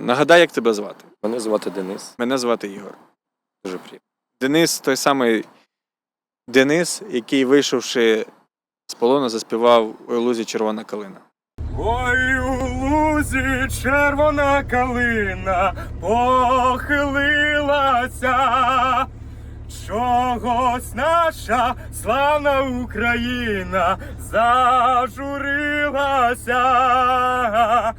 Нагадай, як тебе звати. Мене звати Денис. Мене звати Ігор. Дуже приємно. Денис той самий Денис, який, вийшовши з полону, заспівав у лузі червона калина. Ой, у лузі червона калина похилилася. Чогось наша славна Україна зажурилася.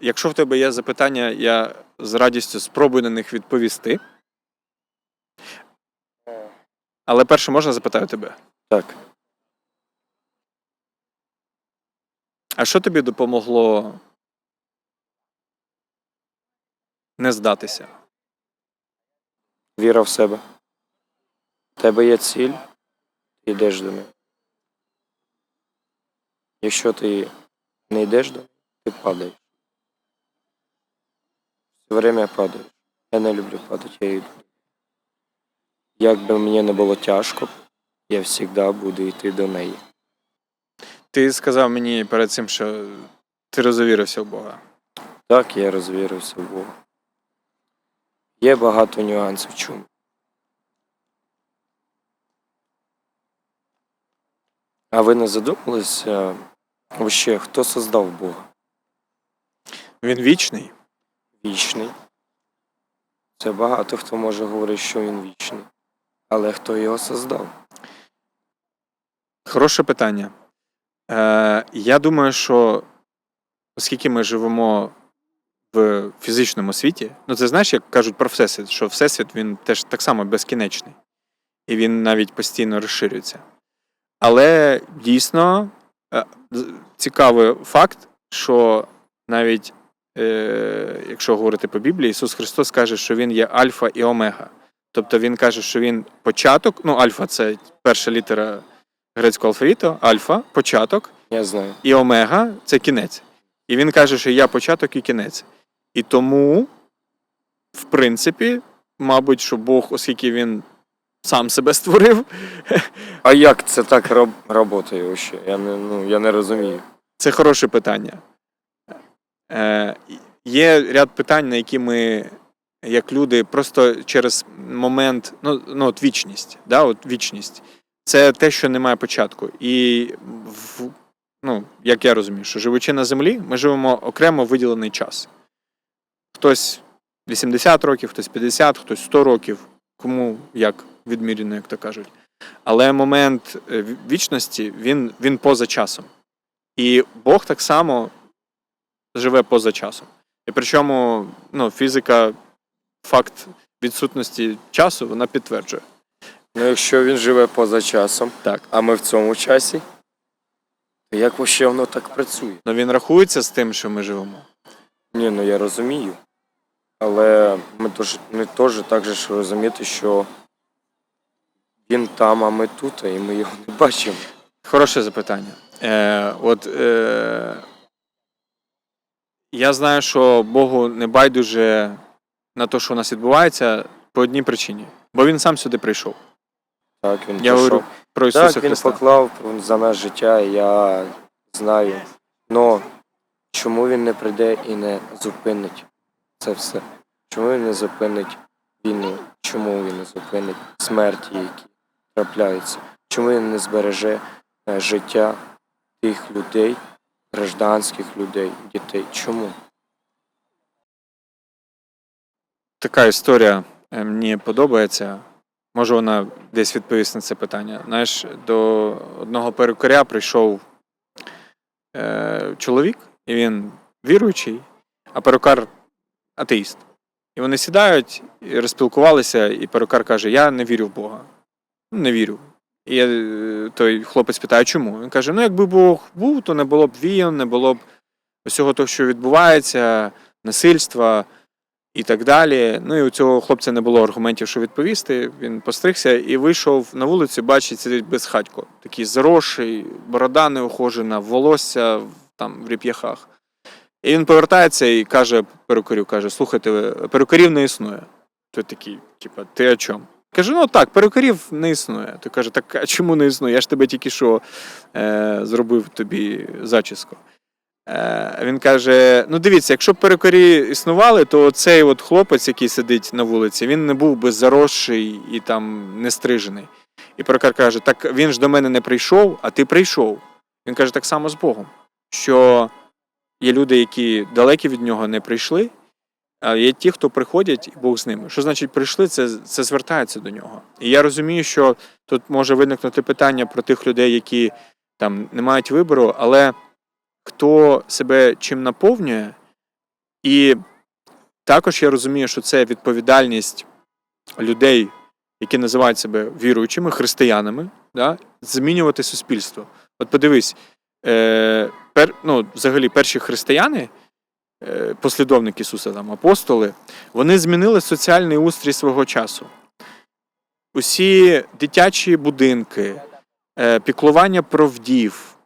Якщо в тебе є запитання, я з радістю спробую на них відповісти. Але перше можна запитаю тебе. Так, А що тобі допомогло не здатися? віра в себе. У тебе є ціль, ти йдеш до неї. Якщо ти не йдеш до неї, ти падаєш. Все время падаєш. Я не люблю падати, я йду. Як би мені не було тяжко, я завжди буду йти до неї. Ти сказав мені перед цим, що ти розовірився в Бога. Так, я розвірився в Бога. Є багато нюансів в чому. А ви не задумалися, вообще, хто создав Бога? Він вічний. Вічний. Це багато хто може говорити, що він вічний. Але хто його создав? Хороше питання. Е, я думаю, що оскільки ми живемо в фізичному світі, ну це знаєш, як кажуть про Всесвіт, що Всесвіт він теж так само безкінечний, і він навіть постійно розширюється. Але дійсно е, цікавий факт, що навіть якщо говорити по Біблії, Ісус Христос каже, що Він є Альфа і Омега. Тобто Він каже, що Він початок, ну, Альфа це перша літера грецького алфавіту, альфа, початок, Я знаю. і омега це кінець. І він каже, що я початок і кінець. І тому, в принципі, мабуть, що Бог, оскільки він сам себе створив, А як це так роб... працює? Я не, ну, я не розумію. це хороше питання. Е, є ряд питань, на які ми, як люди, просто через момент, ну, ну от вічність, да, от вічність. Це те, що немає початку. І в, ну, як я розумію, що живучи на землі, ми живемо окремо виділений час. Хтось 80 років, хтось 50, хтось 100 років, кому як відміряно, як то кажуть. Але момент е, вічності він, він поза часом. І Бог так само живе поза часом. І причому ну, фізика, факт відсутності часу, вона підтверджує. Ну, якщо він живе поза часом, Так. а ми в цьому часі, то як вообще воно так працює? Ну він рахується з тим, що ми живемо. Ні, ну я розумію. Але ми теж, ми теж так же ж розуміти, що він там, а ми тут, і ми його не бачимо. Хороше запитання. Е, от, е, я знаю, що Богу не байдуже на те, що у нас відбувається, по одній причині. Бо він сам сюди прийшов. Так, він Я говорю про Ісуса так, він Христа. поклав за нас життя, і я знаю. Но чому він не прийде і не зупинить це все? Чому він не зупинить війну? Чому він не зупинить смерті, які трапляються? Чому він не збереже е, життя тих людей, гражданських людей, дітей? Чому? Така історія е, мені подобається. Може, вона десь відповість на це питання. Знаєш, до одного перукаря прийшов е, чоловік, і він віруючий, а перукар атеїст. І вони сідають і розпілкувалися, і перукар каже: Я не вірю в Бога. «Ну, Не вірю. І е, той хлопець питає, чому? Він каже: Ну, якби Бог був, то не було б війн, не було б усього того, що відбувається, насильства і так далі. Ну і у цього хлопця не було аргументів, що відповісти. Він постригся і вийшов на вулицю, бачить, сидить безхатько. Такий заросший, борода неухожена, волосся там в ріп'яхах. І він повертається і каже перукарю: каже: слухайте, перукарів не існує. Той такий, типа, ти о чому? Кажу, ну так, перукарів не існує. Той каже, так а чому не існує? Я ж тебе тільки що е, зробив тобі зачіску. Е, він каже: ну дивіться, якщо б перукарі існували, то цей от хлопець, який сидить на вулиці, він не був би заросший і там не стрижений. І перукар каже: так він ж до мене не прийшов, а ти прийшов. Він каже, так само з Богом, що є люди, які далекі від нього не прийшли, а є ті, хто приходять, Бог з ними. Що значить прийшли, це, це звертається до нього. І я розумію, що тут може виникнути питання про тих людей, які там не мають вибору, але хто себе чим наповнює, і також я розумію, що це відповідальність людей, які називають себе віруючими, християнами, да, змінювати суспільство. От подивись, е, пер, ну, взагалі перші християни, послідовники Ісуса, там, апостоли, вони змінили соціальний устрій свого часу. Усі дитячі будинки, е, піклування про вдів,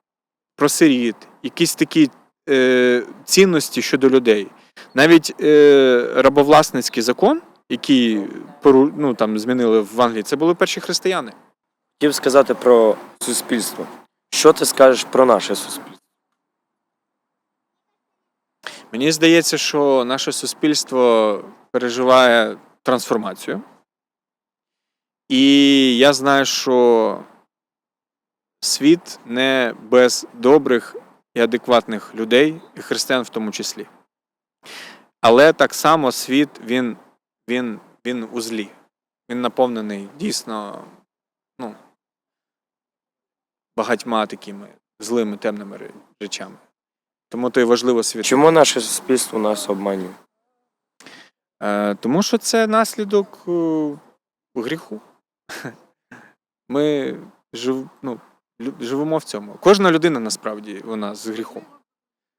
про сиріт, якісь такі е, цінності щодо людей. Навіть е, рабовласницький закон, який ну, там, змінили в Англії, це були перші християни. Хотів сказати про суспільство. Що ти скажеш про наше суспільство? Мені здається, що наше суспільство переживає трансформацію. І я знаю, що світ не без добрих і адекватних людей, і християн в тому числі. Але так само світ він, він, він у злі. Він наповнений дійсно ну, багатьма такими злими темними речами. Тому то і важливо світ. Чому наше суспільство нас обманює? Е, Тому що це наслідок е, гріху. Ми жив, ну, лю- живемо в цьому. Кожна людина насправді вона з гріхом.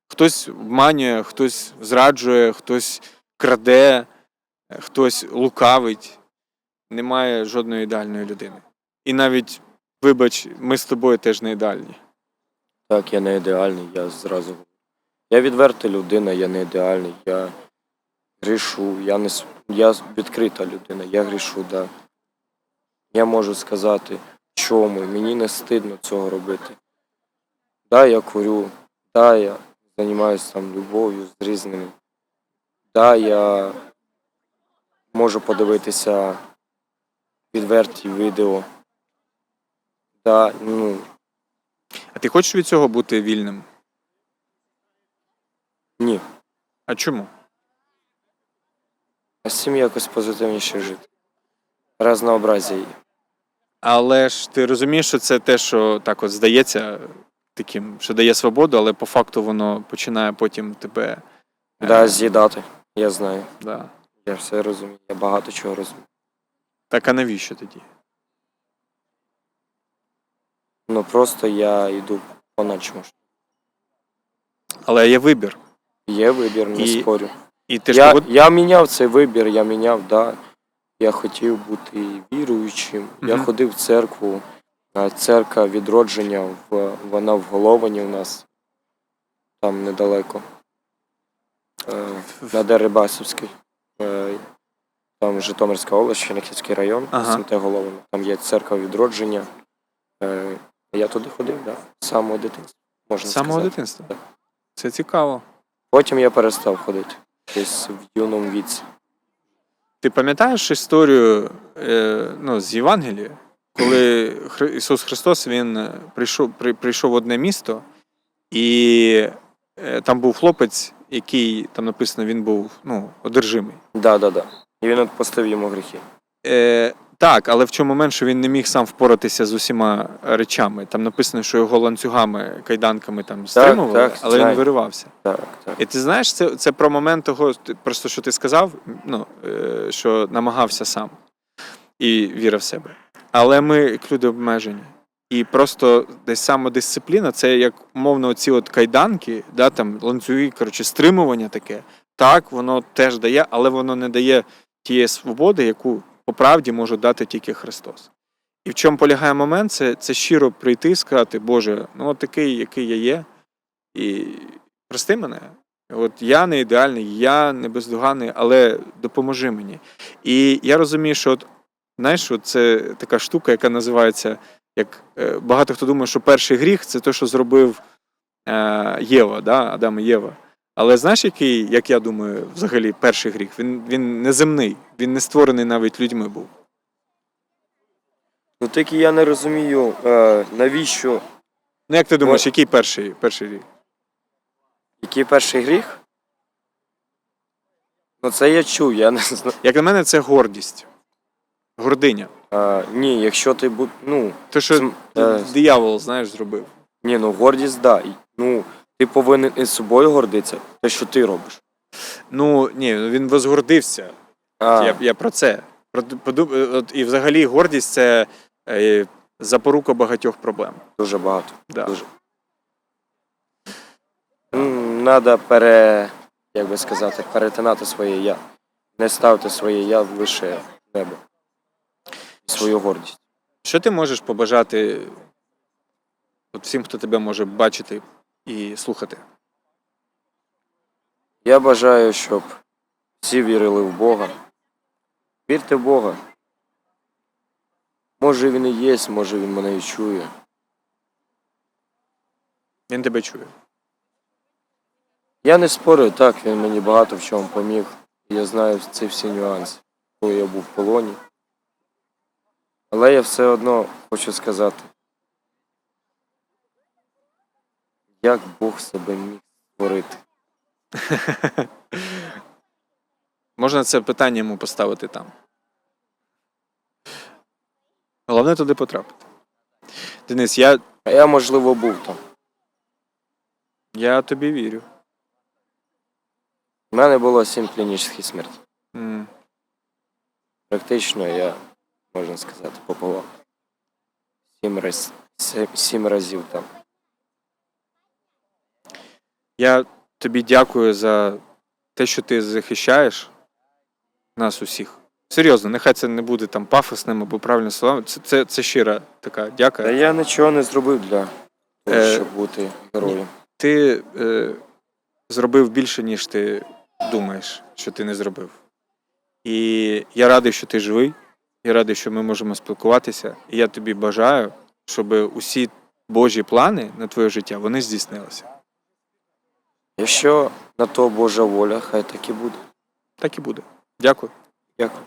Хтось обманює, хтось зраджує, хтось краде, е, хтось лукавить. Немає жодної ідеальної людини. І навіть, вибач, ми з тобою теж не ідеальні. Так, я не ідеальний, я зразу. Я відверта людина, я не ідеальний, я грішу, я не я відкрита людина, я грішу, да. Я можу сказати, чому, мені не стидно цього робити. Да, я курю, да, я займаюся там любов'ю з різними. Да, я можу подивитися відверті відео. Да, ну, А ти хочеш від цього бути вільним? Ні. А чому? А з цим якось позитивніше жити. Разнообразія є. Але ж ти розумієш, що це те, що так от здається таким, що дає свободу, але по факту воно починає потім тебе. е, Да, з'їдати. Я знаю. да. Я все розумію. Я багато чого розумію. Так а навіщо тоді? Ну просто я йду понад чомусь. Але є вибір. Є вибір, не І спорю. І ти ж Я, погод... я міняв цей вибір, я міняв, да. Я хотів бути віруючим. Я Мгм. ходив в церкву. А церква відродження в, вона в Головані у нас там недалеко. Е, на Дерибасівській. Е, там Житомирська область, Чернігівський район, Ага. СМТ Головина. Там є церква відродження. Е, я туди ходив, да, з самого дитинства. Можна з самого сказати. дитинства. Так. Це цікаво. Потім я перестав ходити. Десь в юному віці. Ти пам'ятаєш історію е, ну, з Євангелія, коли Хри- Ісус Христос він е, прийшов, при, прийшов в одне місто, і е, там був хлопець, який там написано, він був ну, одержимий. Да, да, да. І він відпустив йому гріхи. Е, так, але в чому що він не міг сам впоратися з усіма речами. Там написано, що його ланцюгами, кайданками там стримували, так, але він виривався. Так, так. І ти знаєш, це, це про момент того, просто що ти сказав, ну, е, що намагався сам і вірив в себе. Але ми, як люди, обмежені. І просто десь самодисципліна, це як умовно оці от кайданки, да, там, ланцюги, коротше, стримування таке. Так, воно теж дає, але воно не дає тієї свободи, яку по правді може дати тільки Христос. І в чому полягає момент, це, це щиро прийти і сказати, Боже, ну от такий, який я є, і прости мене. От я не ідеальний, я не бездоганний, але допоможи мені. І я розумію, що от Знаєш, от це така штука, яка називається, як е, багато хто думає, що перший гріх це те, що зробив е, Єва, да? Адам і Єва. Але знаєш, який, як я думаю, взагалі перший гріх? Він, він неземний, він не створений навіть людьми був. Ну тільки я не розумію, е, навіщо, Ну як ти думаєш, Ну- який перший, перший гріх? який перший гріх? Ну це я чув, я не знаю. Як на мене, це гордість. Гординя. Е, ні, якщо ти будь. Ну, Те, що См- е, диявол, знаєш, зробив. ні, ну гордість, да. І, Ну, ти повинен із собою гордитися, те, що ти робиш. Ну, ні, він возгордився. А, Я, я про це. Про, подум- е, от, і взагалі гордість це е, запорука багатьох проблем. дуже багато. Да. Дуже. Треба пере, як би сказати, перетинати своє я. Не ставити своє я лише небо. Свою гордість. Що ти можеш побажати от всім, хто тебе може бачити і слухати? Я бажаю, щоб всі вірили в Бога. Вірте в Бога. Може він і є, може він мене і чує. Він тебе чує. Я не спорю, так, він мені багато в чому поміг. Я знаю ці всі нюанси, коли я був в полоні. Але я все одно хочу сказати, як Бог себе міг створити. Можна це питання йому поставити там. Головне туди потрапити. Денис, я, А я, можливо, був там. я тобі вірю. У мене було сім клінічних смертей. М. Практично я, можна сказати, пополам. Сім, раз, сім, сім разів там. Я тобі дякую за те, що ти захищаєш нас усіх. Серйозно, нехай це не буде там пафосним або правильним словами. Це, це, це щира така дяка. Та я нічого не зробив для того, Е, щоб бути героєм. Ти е, зробив більше, ніж ти думаєш, що ти не зробив. І я радий, що ти живий. Я радий, що ми можемо спілкуватися. І я тобі бажаю, щоб усі Божі плани на твоє життя вони здійснилися. Якщо на то Божа воля, хай так і буде. Так і буде. Дякую. Дякую.